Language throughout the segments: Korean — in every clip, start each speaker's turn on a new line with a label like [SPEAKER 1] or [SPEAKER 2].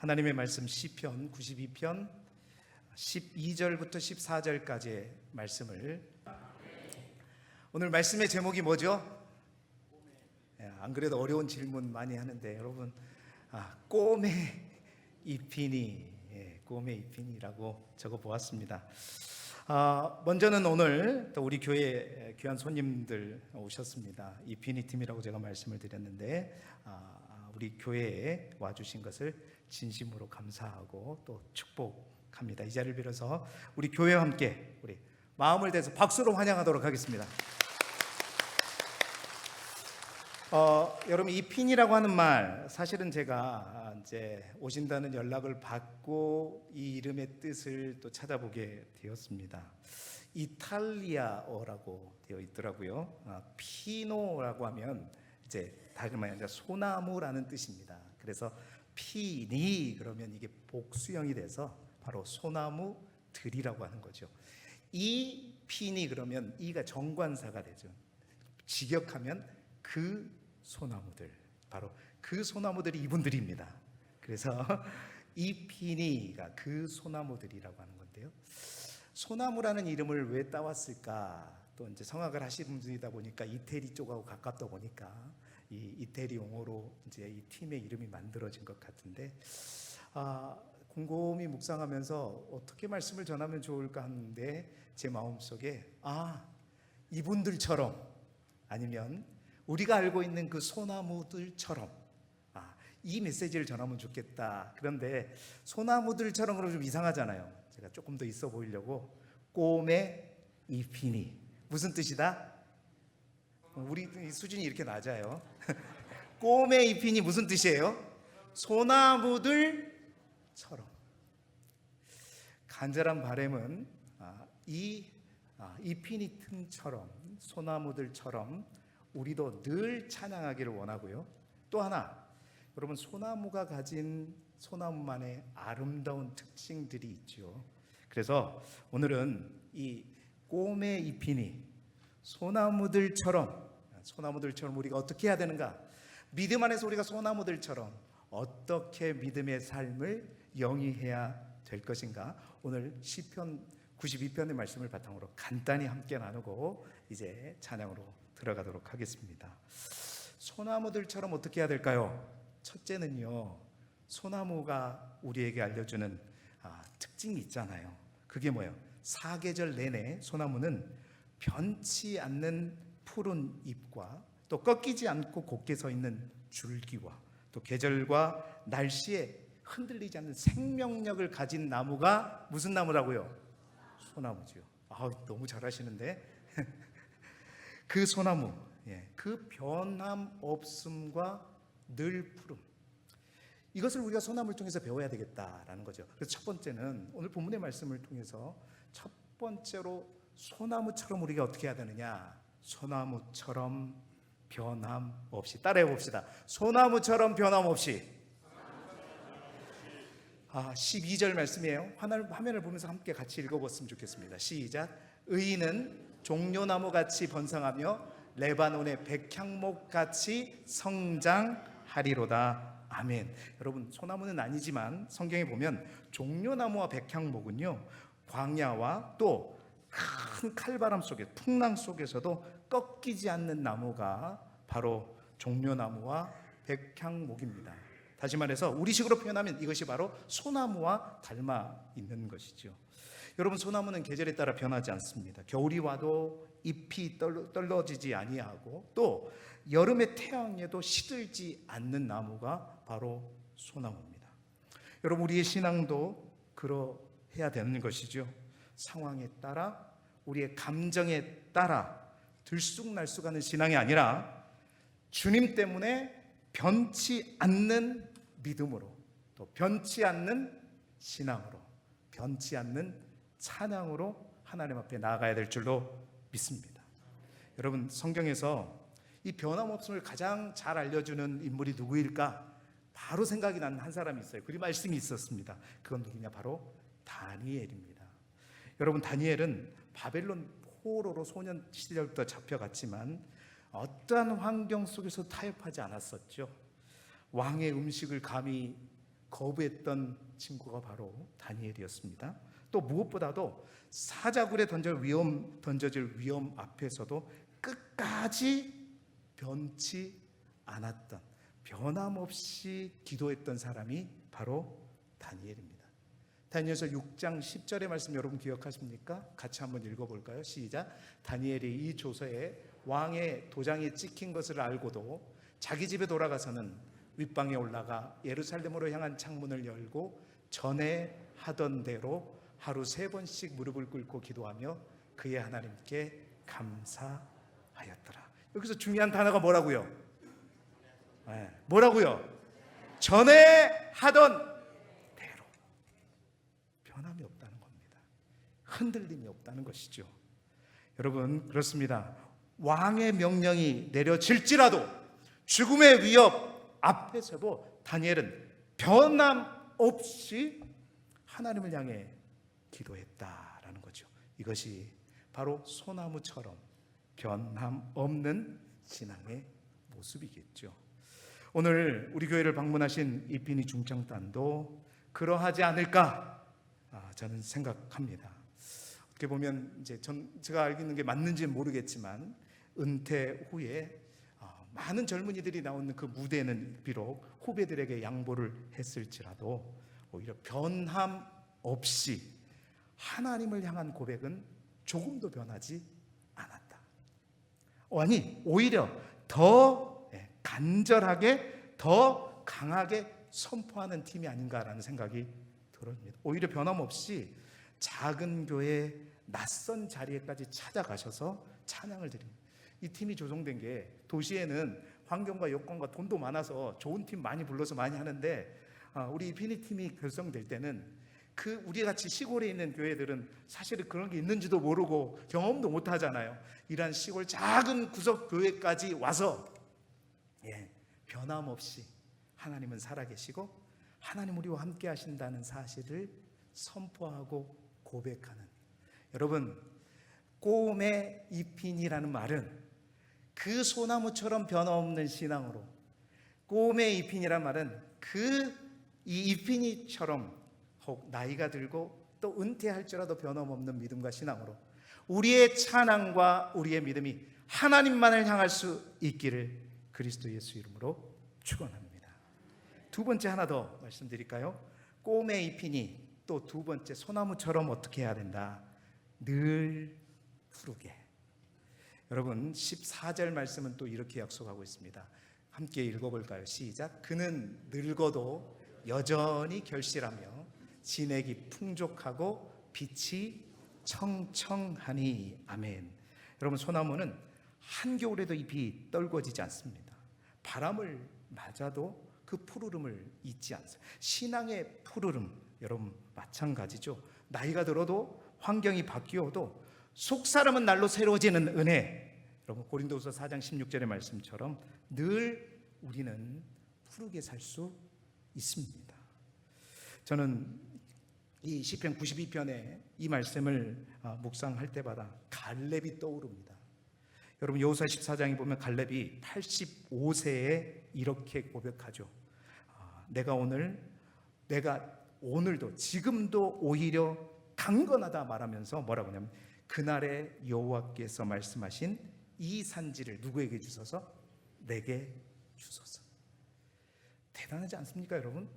[SPEAKER 1] 하나님의 말씀 시편 92편 12절부터 14절까지의 말씀을 오늘 말씀의 제목이 뭐죠? 예, 안 그래도 어려운 질문 많이 하는데 여러분 아, 꼬매 이피니 예, 꼬매 이피니라고 적어 보았습니다. 아, 먼저는 오늘 또 우리 교회 귀한 손님들 오셨습니다. 이피니 팀이라고 제가 말씀을 드렸는데 아, 우리 교회에 와주신 것을 진심으로 감사하고 또 축복합니다. 이 자리를 빌어서 우리 교회와 함께 우리 마음을 대해서 박수로 환영하도록 하겠습니다. 어, 여러분 이 핀이라고 하는 말 사실은 제가 이제 오신다는 연락을 받고 이 이름의 뜻을 또 찾아보게 되었습니다. 이탈리아어라고 되어 있더라고요. 아, 피노라고 하면 이제 말 아니라 소나무라는 뜻입니다. 그래서 피니 그러면 이게 복수형이 돼서 바로 소나무 들이라고 하는 거죠. 이 핀이 그러면 이가 정관사가 되죠. 직역하면 그 소나무들 바로 그 소나무들이 이분들입니다. 그래서 이 피니가 그 소나무들이라고 하는 건데요. 소나무라는 이름을 왜 따왔을까? 또 이제 성악을 하시는 분이다 보니까 이태리 쪽하고 가깝다 보니까 이 이태리 용어로 이제 이 팀의 이름이 만들어진 것 같은데 아, 곰곰이 묵상하면서 어떻게 말씀을 전하면 좋을까 하는데 제 마음속에 아 이분들처럼 아니면 우리가 알고 있는 그 소나무들처럼 아, 이 메시지를 전하면 좋겠다. 그런데 소나무들처럼 그러면 좀 이상하잖아요. 제가 조금 더 있어 보이려고 꼬매 이피니 무슨 뜻이다? 우리 수준이 이렇게 낮아요. 꼬매 이피니 무슨 뜻이에요? 소나무들처럼 간절한 바램은 아, 이 아, 이피니 틈처럼 소나무들처럼 우리도 늘 찬양하기를 원하고요. 또 하나, 여러분 소나무가 가진 소나무만의 아름다운 특징들이 있죠. 그래서 오늘은 이 꼬매 잎이니 소나무들처럼 소나무들처럼 우리가 어떻게 해야 되는가? 믿음 안에서 우리가 소나무들처럼 어떻게 믿음의 삶을 영위해야 될 것인가? 오늘 시편 92편의 말씀을 바탕으로 간단히 함께 나누고 이제 찬양으로 들어가도록 하겠습니다. 소나무들처럼 어떻게 해야 될까요? 첫째는요, 소나무가 우리에게 알려주는 아, 특징이 있잖아요. 그게 뭐예요? 사계절 내내 소나무는 변치 않는 푸른 잎과 또 꺾이지 않고 곧게 서 있는 줄기와 또 계절과 날씨에 흔들리지 않는 생명력을 가진 나무가 무슨 나무라고요? 소나무죠. 아, 너무 잘하시는데. 그 소나무, 예, 그 변함 없음과 늘 푸름. 이것을 우리가 소나무를 통해서 배워야 되겠다라는 거죠. 그래서 첫 번째는 오늘 본문의 말씀을 통해서 첫 번째로 소나무처럼 우리가 어떻게 해야 되느냐? 소나무처럼 변함 없이 따라해 봅시다. 소나무처럼 변함 없이. 아, 12절 말씀이에요. 화면을 보면서 함께 같이 읽어봤으면 좋겠습니다. 시작. 의인은 종려나무 같이 번성하며 레바논의 백향목 같이 성장하리로다. 아멘. 여러분 소나무는 아니지만 성경에 보면 종려나무와 백향목은요 광야와 또 큰 칼바람 속에 풍랑 속에서도 꺾이지 않는 나무가 바로 종려나무와 백향목입니다. 다시 말해서 우리식으로 표현하면 이것이 바로 소나무와 닮아 있는 것이죠. 여러분 소나무는 계절에 따라 변하지 않습니다. 겨울이 와도 잎이 떨어지지 아니하고 또 여름의 태양에도 시들지 않는 나무가 바로 소나무입니다. 여러분 우리의 신앙도 그러 해야 되는 것이죠. 상황에 따라 우리의 감정에 따라 들쑥날쑥하는 신앙이 아니라 주님 때문에 변치 않는 믿음으로 또 변치 않는 신앙으로 변치 않는 찬양으로 하나님 앞에 나아가야 될 줄로 믿습니다. 여러분 성경에서 이 변함없음을 가장 잘 알려주는 인물이 누구일까? 바로 생각이 나는 한 사람이 있어요. 그 말씀이 있었습니다. 그건 누구냐? 바로 다니엘입니다. 여러분 다니엘은 바벨론 포로로 소년 시절부터 잡혀갔지만 어떠한 환경 속에서 타협하지 않았었죠. 왕의 음식을 감히 거부했던 친구가 바로 다니엘이었습니다. 또 무엇보다도 사자굴에 던져 위험 던져질 위험 앞에서도 끝까지 변치 않았던 변함없이 기도했던 사람이 바로 다니엘입니다. 다니엘서 6장 10절의 말씀 여러분 기억하십니까? 같이 한번 읽어볼까요? 시작. 다니엘이 이 조서에 왕의 도장이 찍힌 것을 알고도 자기 집에 돌아가서는 윗방에 올라가 예루살렘으로 향한 창문을 열고 전에 하던 대로 하루 세 번씩 무릎을 꿇고 기도하며 그의 하나님께 감사하였더라. 여기서 중요한 단어가 뭐라고요? 네, 뭐라고요? 전에 하던 대로 변함이 없다는 겁니다. 흔들림이 없다는 것이죠. 여러분 그렇습니다. 왕의 명령이 내려질지라도 죽음의 위협 앞에서도 다니엘은 변함없이 하나님을 향해 기도했다라는 거죠. 이것이 바로 소나무처럼 변함 없는 신앙의 모습이겠죠. 오늘 우리 교회를 방문하신 이빈희 중창단도 그러하지 않을까 아, 저는 생각합니다. 어떻게 보면 이제 전 제가 알고 있는 게 맞는지는 모르겠지만 은퇴 후에 어, 많은 젊은이들이 나오는 그 무대는 비록 후배들에게 양보를 했을지라도 오히려 변함 없이 하나님을 향한 고백은 조금도 변하지 않았다. 어, 아니 오히려 더 예, 간절하게 더 강하게 선포하는 팀이 아닌가라는 생각이 들었습니다. 오히려 변함없이 작은 교회 낯선 자리에까지 찾아가셔서 찬양을 드립니다. 이 팀이 조성된 게 도시에는 환경과 여건과 돈도 많아서 좋은 팀 많이 불러서 많이 하는데 아, 우리 피니 팀이 결성될 때는 그 우리 같이 시골에 있는 교회들은 사실은 그런 게 있는지도 모르고 경험도 못 하잖아요. 이런 시골 작은 구석 교회까지 와서 예, 변함없이 하나님은 살아계시고 하나님 우리와 함께 하신다는 사실을 선포하고 고백하는 여러분 꼬움의 이핀이라는 말은 그 소나무처럼 변함없는 신앙으로 꼬움의 이핀이란 말은 그이 이핀이처럼 혹 나이가 들고 또 은퇴할지라도 변함없는 믿음과 신앙으로 우리의 찬양과 우리의 믿음이 하나님만을 향할 수 있기를 그리스도 예수 이름으로 축원합니다. 두 번째 하나 더 말씀드릴까요? 꼬매 잎이니 또 두 번째 소나무처럼 어떻게 해야 된다? 늘 푸르게. 여러분 14절 말씀은 또 이렇게 약속하고 있습니다. 함께 읽어볼까요? 시작. 그는 늙어도 여전히 결실하며 진액이 풍족하고 빛이 청청하니 아멘. 여러분 소나무는 한겨울에도 잎이 떨궈지지 않습니다. 바람을 맞아도 그 푸르름을 잊지 않습니다. 신앙의 푸르름 여러분 마찬가지죠. 나이가 들어도 환경이 바뀌어도 속 사람은 날로 새로워지는 은혜. 여러분 고린도후서 4장 16절의 말씀처럼 늘 우리는 푸르게 살 수 있습니다. 저는 이 시편 92편에 이 말씀을 아, 묵상할 때마다 갈렙이 떠오릅니다. 여러분 여호수아 14장에 보면 갈렙이 85세에 이렇게 고백하죠. 아, 내가 오늘 내가 오늘도 지금도 오히려 강건하다 말하면서 뭐라고 하냐면 그날에 여호와께서 말씀하신 이 산지를 누구에게 주소서 내게 주소서. 대단하지 않습니까, 여러분?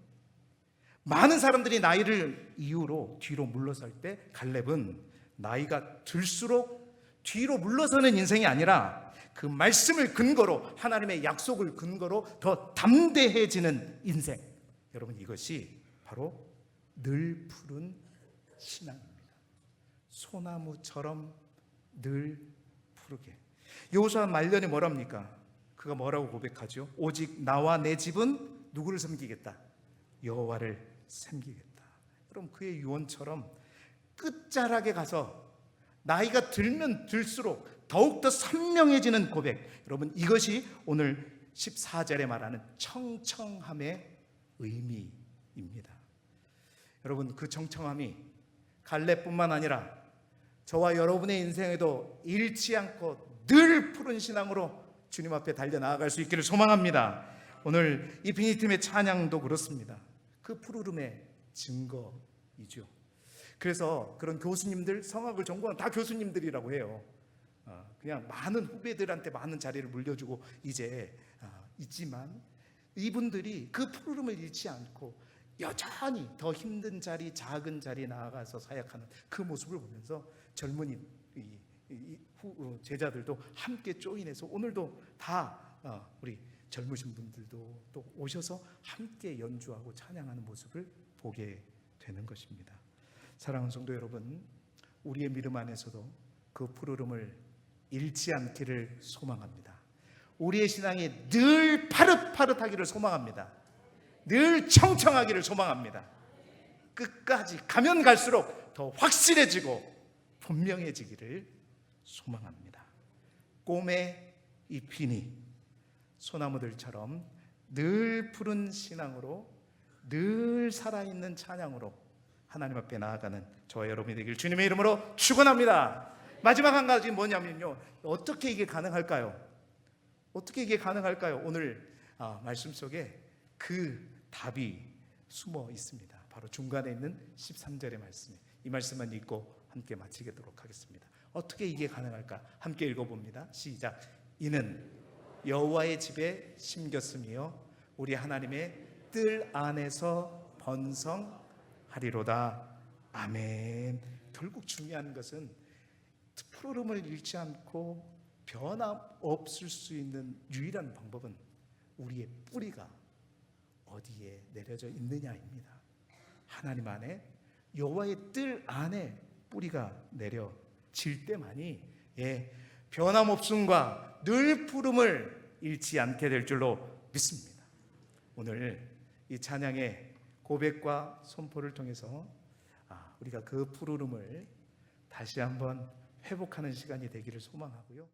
[SPEAKER 1] 많은 사람들이 나이를 이유로 뒤로 물러설 때 갈렙은 나이가 들수록 뒤로 물러서는 인생이 아니라 그 말씀을 근거로 하나님의 약속을 근거로 더 담대해지는 인생. 여러분 이것이 바로 늘 푸른 신앙입니다. 소나무처럼 늘 푸르게. 여호수아 말년에 뭐랍니까? 그가 뭐라고 고백하죠? 오직 나와 내 집은 누구를 섬기겠다? 여호와를 섬기겠다. 그럼 그의 유언처럼 끝자락에 가서 나이가 들면 들수록 더욱더 선명해지는 고백. 여러분 이것이 오늘 14절에 말하는 청청함의 의미입니다. 여러분 그 청청함이 갈래뿐만 아니라 저와 여러분의 인생에도 잃지 않고 늘 푸른 신앙으로 주님 앞에 달려 나아갈 수 있기를 소망합니다. 오늘 이피니팀의 찬양도 그렇습니다. 그 푸르름의 증거이죠. 그래서 그런 교수님들 성악을 전공한 다 교수님들이라고 해요. 어, 그냥 많은 후배들한테 많은 자리를 물려주고 이제 어, 있지만 이분들이 그 푸르름을 잃지 않고 여전히 더 힘든 자리, 작은 자리 나아가서 사역하는 그 모습을 보면서 젊은이 이, 이 후, 어, 제자들도 함께 조인해서 오늘도 다 어, 우리 젊으신 분들도 또 오셔서 함께 연주하고 찬양하는 모습을 보게 되는 것입니다. 사랑하는 성도 여러분, 우리의 믿음 안에서도 그 푸르름을 잃지 않기를 소망합니다. 우리의 신앙이 늘 파릇파릇하기를 소망합니다. 늘 청청하기를 소망합니다. 끝까지 가면 갈수록 더 확실해지고 분명해지기를 소망합니다. 꿈의 잎이니 소나무들처럼 늘 푸른 신앙으로 늘 살아있는 찬양으로 하나님 앞에 나아가는 저와 여러분이 되길 주님의 이름으로 축원합니다. 마지막 한 가지 뭐냐면요. 어떻게 이게 가능할까요? 어떻게 이게 가능할까요? 오늘 아, 말씀 속에 그 답이 숨어 있습니다. 바로 중간에 있는 13절의 말씀. 이 말씀만 읽고 함께 마치도록 하겠습니다. 어떻게 이게 가능할까? 함께 읽어봅니다. 시작. 이는 여호와의 집에 심겼으며 우리 하나님의 뜰 안에서 번성하리로다. 아멘. 결국 중요한 것은 푸르름을 잃지 않고 변함 없을 수 있는 유일한 방법은 우리의 뿌리가 어디에 내려져 있느냐입니다. 하나님 안에 여호와의 뜰 안에 뿌리가 내려질 때만이 예, 변함 없음과 늘 푸름을 잃지 않게 될 줄로 믿습니다. 오늘 이 찬양의 고백과 선포를 통해서 아, 우리가 그 푸르름을 다시 한번 회복하는 시간이 되기를 소망하고요.